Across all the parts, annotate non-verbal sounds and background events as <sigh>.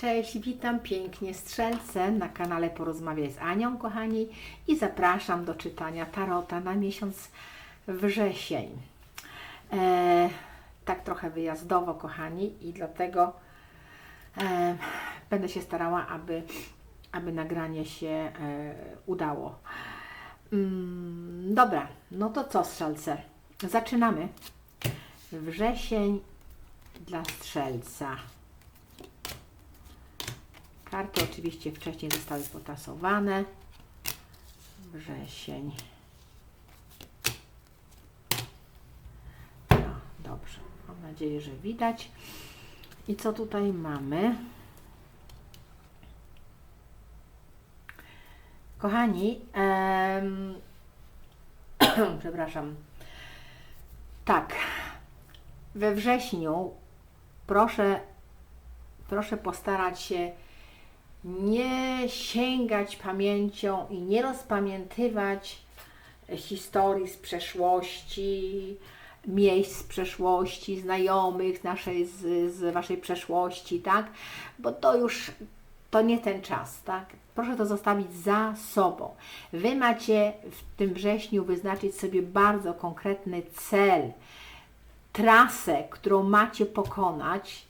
Cześć, witam pięknie strzelce na kanale Porozmawiaj z Anią, kochani, i zapraszam do czytania tarota na miesiąc wrzesień. E, tak trochę wyjazdowo, kochani, i dlatego e, będę się starała, aby, aby nagranie się e, udało. Mm, dobra, no to co, strzelce? Zaczynamy. Wrzesień dla strzelca. Karty oczywiście wcześniej zostały potasowane. Wrzesień. No, dobrze. Mam nadzieję, że widać. I co tutaj mamy? Kochani, em, <clears throat> przepraszam. Tak, we wrześniu proszę, proszę postarać się nie sięgać pamięcią i nie rozpamiętywać historii z przeszłości, miejsc z przeszłości, znajomych naszej, z, z Waszej przeszłości, tak? Bo to już, to nie ten czas, tak? Proszę to zostawić za sobą. Wy macie w tym wrześniu wyznaczyć sobie bardzo konkretny cel, trasę, którą macie pokonać,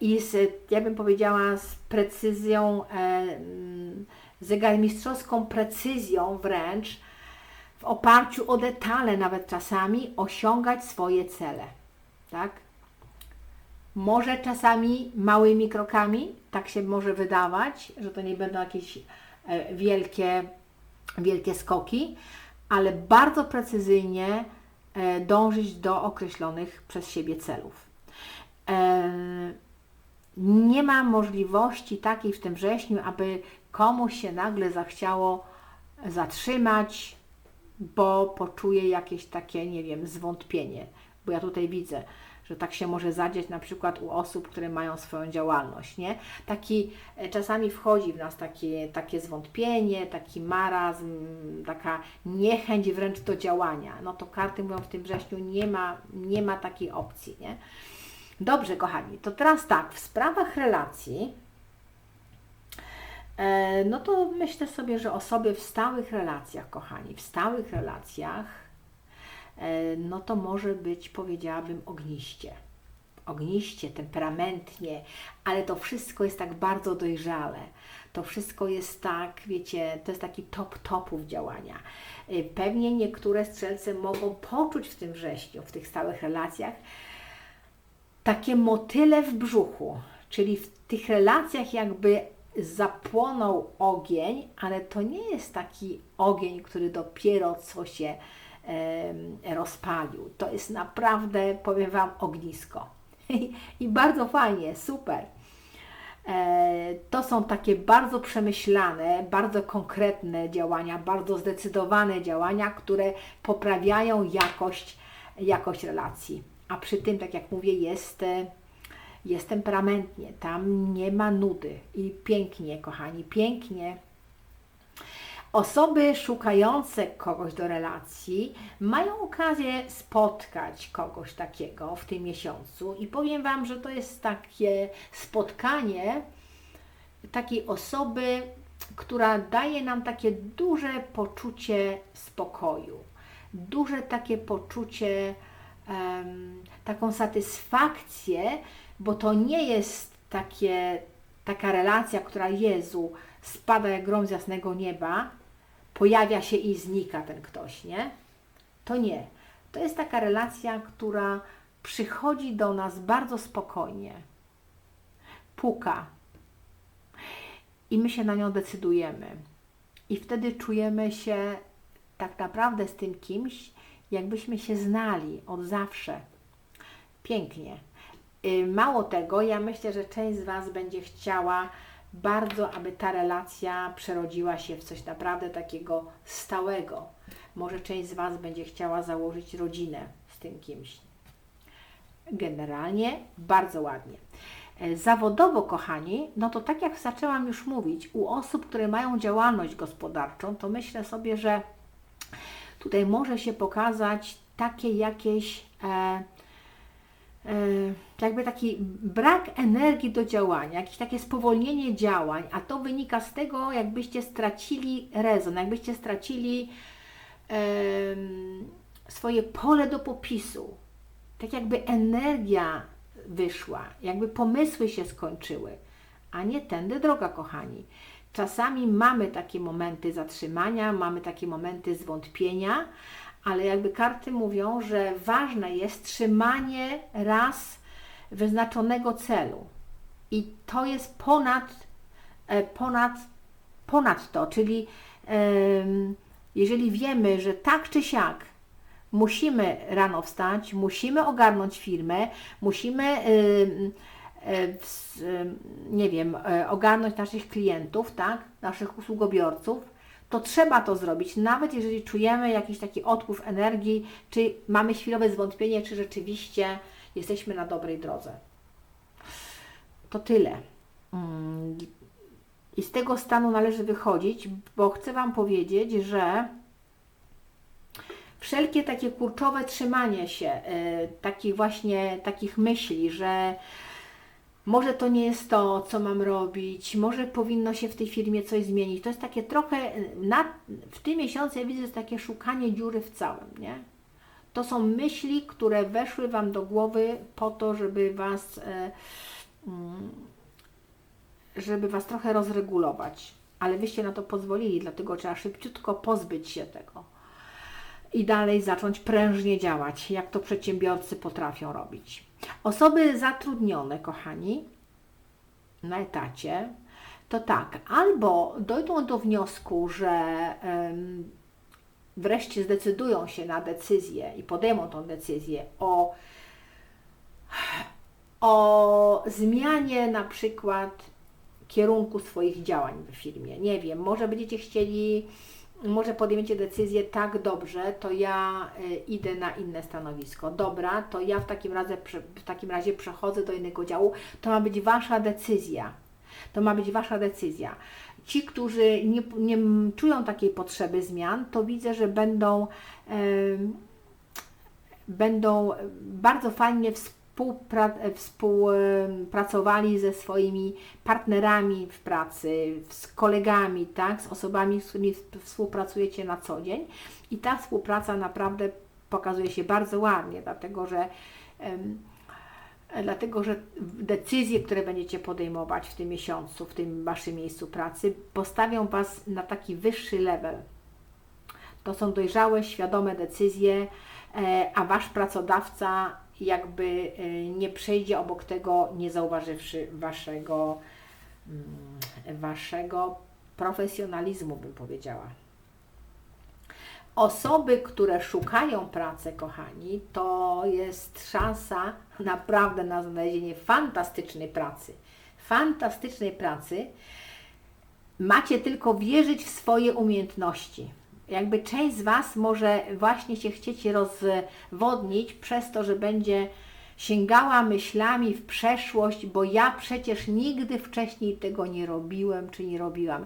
i z, ja bym powiedziała, z precyzją, e, zegarmistrzowską precyzją wręcz, w oparciu o detale nawet czasami, osiągać swoje cele. Tak? Może czasami małymi krokami, tak się może wydawać, że to nie będą jakieś e, wielkie, wielkie skoki, ale bardzo precyzyjnie e, dążyć do określonych przez siebie celów. E, nie ma możliwości takiej w tym wrześniu, aby komuś się nagle zachciało zatrzymać, bo poczuje jakieś takie, nie wiem, zwątpienie. Bo ja tutaj widzę, że tak się może zadziać na przykład u osób, które mają swoją działalność, nie? Taki e, czasami wchodzi w nas takie, takie zwątpienie, taki marazm, taka niechęć wręcz do działania. No to karty mówią w tym wrześniu nie ma, nie ma takiej opcji, nie? Dobrze, kochani, to teraz tak, w sprawach relacji, e, no to myślę sobie, że osoby w stałych relacjach, kochani, w stałych relacjach, e, no to może być, powiedziałabym, ogniście. Ogniście, temperamentnie, ale to wszystko jest tak bardzo dojrzale. To wszystko jest tak, wiecie, to jest taki top topów działania. E, pewnie niektóre strzelce mogą poczuć w tym wrześniu, w tych stałych relacjach, takie motyle w brzuchu, czyli w tych relacjach jakby zapłonął ogień, ale to nie jest taki ogień, który dopiero co się e, rozpalił. To jest naprawdę, powiem Wam, ognisko. <laughs> I bardzo fajnie, super. E, to są takie bardzo przemyślane, bardzo konkretne działania, bardzo zdecydowane działania, które poprawiają jakość, jakość relacji a przy tym, tak jak mówię, jest, jest temperamentnie, tam nie ma nudy. I pięknie, kochani, pięknie. Osoby szukające kogoś do relacji mają okazję spotkać kogoś takiego w tym miesiącu. I powiem Wam, że to jest takie spotkanie takiej osoby, która daje nam takie duże poczucie spokoju, duże takie poczucie taką satysfakcję, bo to nie jest takie, taka relacja, która Jezu spada jak grom z jasnego nieba, pojawia się i znika ten ktoś, nie? To nie. To jest taka relacja, która przychodzi do nas bardzo spokojnie, puka i my się na nią decydujemy. I wtedy czujemy się tak naprawdę z tym kimś, jakbyśmy się znali od zawsze. Pięknie. Y, mało tego, ja myślę, że część z Was będzie chciała bardzo, aby ta relacja przerodziła się w coś naprawdę takiego stałego. Może część z Was będzie chciała założyć rodzinę z tym kimś. Generalnie bardzo ładnie. Y, zawodowo, kochani, no to tak jak zaczęłam już mówić, u osób, które mają działalność gospodarczą, to myślę sobie, że Tutaj może się pokazać takie jakieś e, jakby taki brak energii do działania, jakieś takie spowolnienie działań, a to wynika z tego, jakbyście stracili rezon, jakbyście stracili swoje pole do popisu. Tak jakby energia wyszła, jakby pomysły się skończyły, a nie tędy droga, kochani. Czasami mamy takie momenty zatrzymania, mamy takie momenty zwątpienia, ale jakby karty mówią, że ważne jest trzymanie raz wyznaczonego celu. I to jest ponad, e, ponad, ponad to, czyli jeżeli wiemy, że tak czy siak musimy rano wstać, musimy ogarnąć firmę, musimy nie wiem, e, ogarnąć naszych klientów, tak, naszych usługobiorców, to trzeba to zrobić, nawet jeżeli czujemy jakiś taki odpływ energii, czy mamy chwilowe zwątpienie, czy rzeczywiście jesteśmy na dobrej drodze. To tyle. Mm, I z tego stanu należy wychodzić, bo chcę Wam powiedzieć, że wszelkie takie kurczowe trzymanie się takich właśnie takich myśli, że może to nie jest to, co mam robić, może powinno się w tej firmie coś zmienić. To jest takie trochę, na, w tym miesiącu ja widzę, jest takie szukanie dziury w całym, nie? To są myśli, które weszły Wam do głowy po to, żeby Was, e, mm, żeby Was trochę rozregulować. Ale Wyście na to pozwolili, dlatego trzeba szybciutko pozbyć się tego i dalej zacząć prężnie działać, jak to przedsiębiorcy potrafią robić. Osoby zatrudnione, kochani, na etacie, to tak, albo dojdą do wniosku, że wreszcie zdecydują się na decyzję i podejmą tą decyzję o, o zmianie na przykład kierunku swoich działań w firmie. Nie wiem, może będziecie chcieli może podejmiecie decyzję, tak dobrze, to ja y, idę na inne stanowisko. Dobra, to ja w takim, razie, w takim razie przechodzę do innego działu. To ma być Wasza decyzja. To ma być Wasza decyzja. Ci, którzy nie, nie czują takiej potrzeby zmian, to widzę, że będą, będą bardzo fajnie współpracować współpracowali ze swoimi partnerami w pracy, z kolegami, tak, z osobami, z którymi współpracujecie na co dzień. I ta współpraca naprawdę pokazuje się bardzo ładnie, dlatego że dlatego że decyzje, które będziecie podejmować w tym miesiącu, w tym Waszym miejscu pracy, postawią Was na taki wyższy level. To są dojrzałe, świadome decyzje, e, a Wasz pracodawca jakby y, nie przejdzie obok tego, nie zauważywszy waszego, mm, waszego profesjonalizmu, bym powiedziała. Osoby, które szukają pracy, kochani, to jest szansa naprawdę na znalezienie fantastycznej pracy. Fantastycznej pracy. Macie tylko wierzyć w swoje umiejętności jakby część z Was może właśnie się chcieć rozwodnić przez to, że będzie sięgała myślami w przeszłość, bo ja przecież nigdy wcześniej tego nie robiłem czy nie robiłam,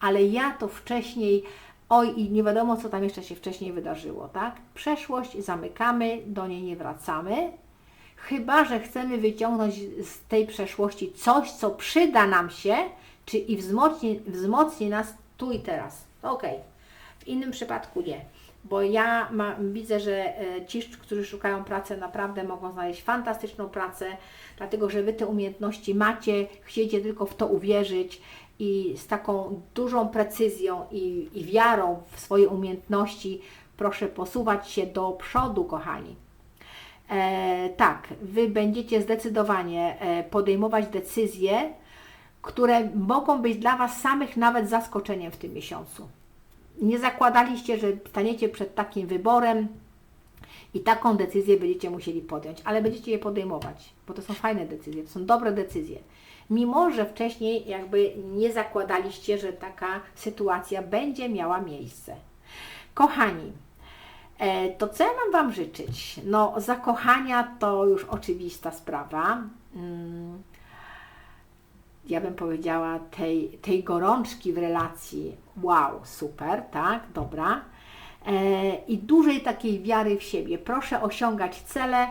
ale ja to wcześniej, oj i nie wiadomo co tam jeszcze się wcześniej wydarzyło, tak? Przeszłość zamykamy, do niej nie wracamy, chyba że chcemy wyciągnąć z tej przeszłości coś, co przyda nam się, czy i wzmocni, wzmocni nas tu i teraz. Okej. Okay. W innym przypadku nie, bo ja ma, widzę, że e, ci, którzy szukają pracy, naprawdę mogą znaleźć fantastyczną pracę, dlatego że Wy te umiejętności macie, chcecie tylko w to uwierzyć i z taką dużą precyzją i, i wiarą w swoje umiejętności proszę posuwać się do przodu, kochani. E, tak, Wy będziecie zdecydowanie e, podejmować decyzje, które mogą być dla Was samych nawet zaskoczeniem w tym miesiącu nie zakładaliście, że staniecie przed takim wyborem i taką decyzję będziecie musieli podjąć, ale będziecie je podejmować, bo to są fajne decyzje, to są dobre decyzje. Mimo, że wcześniej jakby nie zakładaliście, że taka sytuacja będzie miała miejsce. Kochani, e, to co ja mam Wam życzyć? No, zakochania to już oczywista sprawa. Ja bym powiedziała, tej, tej gorączki w relacji, wow, super, tak, dobra. E, I dużej takiej wiary w siebie. Proszę osiągać cele,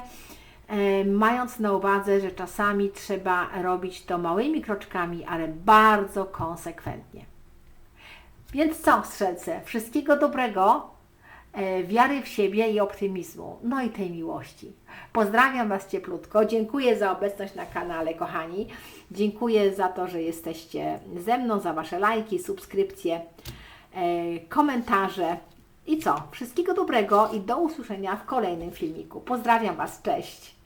e, mając na uwadze, że czasami trzeba robić to małymi kroczkami, ale bardzo konsekwentnie. Więc co, strzelce? Wszystkiego dobrego, e, wiary w siebie i optymizmu, no i tej miłości. Pozdrawiam Was cieplutko. Dziękuję za obecność na kanale, kochani. Dziękuję za to, że jesteście ze mną, za Wasze lajki, subskrypcje, e, komentarze. I co? Wszystkiego dobrego i do usłyszenia w kolejnym filmiku. Pozdrawiam Was, cześć!